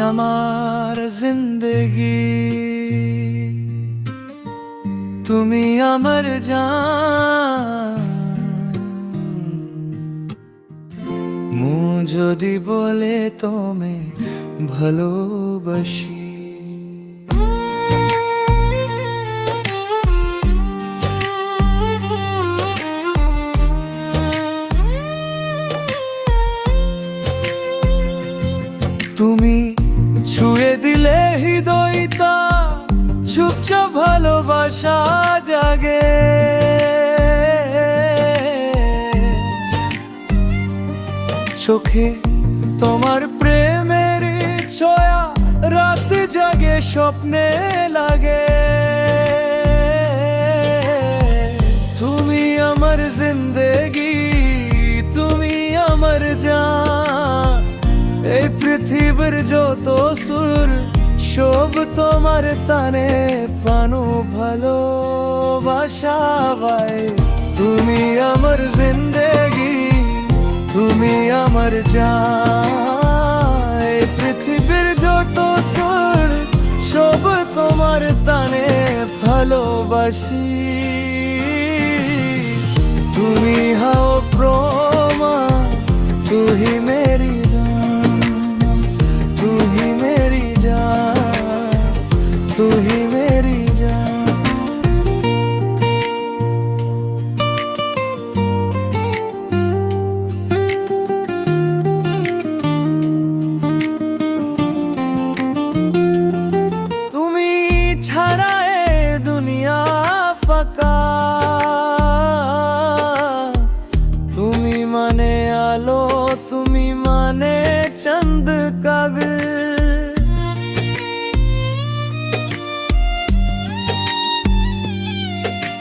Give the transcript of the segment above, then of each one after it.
আমার জিন্দগি। তুমি আমার মু যদি বলে তোমে ভালোবাসি দিলে হৃদয়টা চুপচাপ ভালোবাসা জাগে। চোখে তোমার প্রেমের ছয়া, রাত জাগে, স্বপ্নে লাগে। তুমি আমার জিন্দেগি, তুমি আমার জান, এই পৃথিবীর যত সুর সব তোমার তানে পানু ভালোবাসা ভাই তুমি আমার জিন্দেগি, তুমি আমার এই পৃথিবীর যত সুর সব তোমার তানে ভালোবাসি। তুমি হাও প্রমা চন্দ কাবে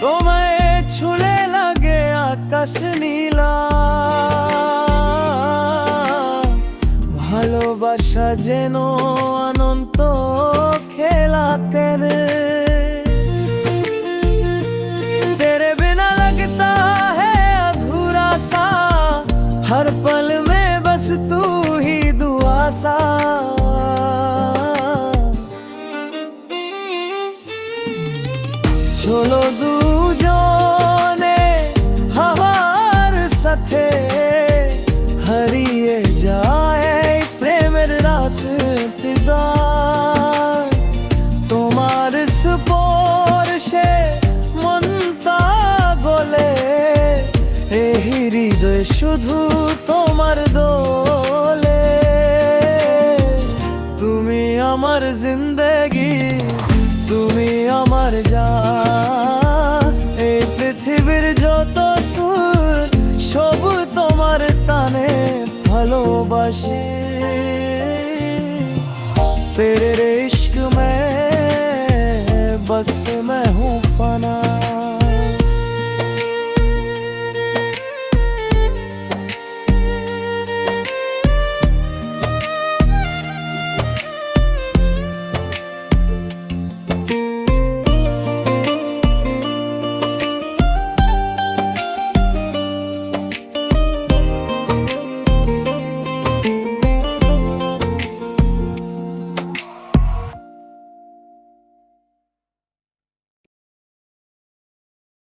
তোমায় ছুলে লাগে আকাশ নীলা ভালোবাসা যেন অনন্ত খেলা করে तेरे बिना लगता है अधूरा सा हर पल में बस तू আশা চলো দুজনে হওয়ার সাথে হারিয়ে যায় প্রেমের রাত পিদা তোমার স্পর্শে মনতা বলে এই হৃদয় শুধু তোমার দোষ। আমার জিন্দেগি তুমি আমার যা। এই পৃথিবীর যত সুর সব তোমার তানে ভালোবাসি। তেরে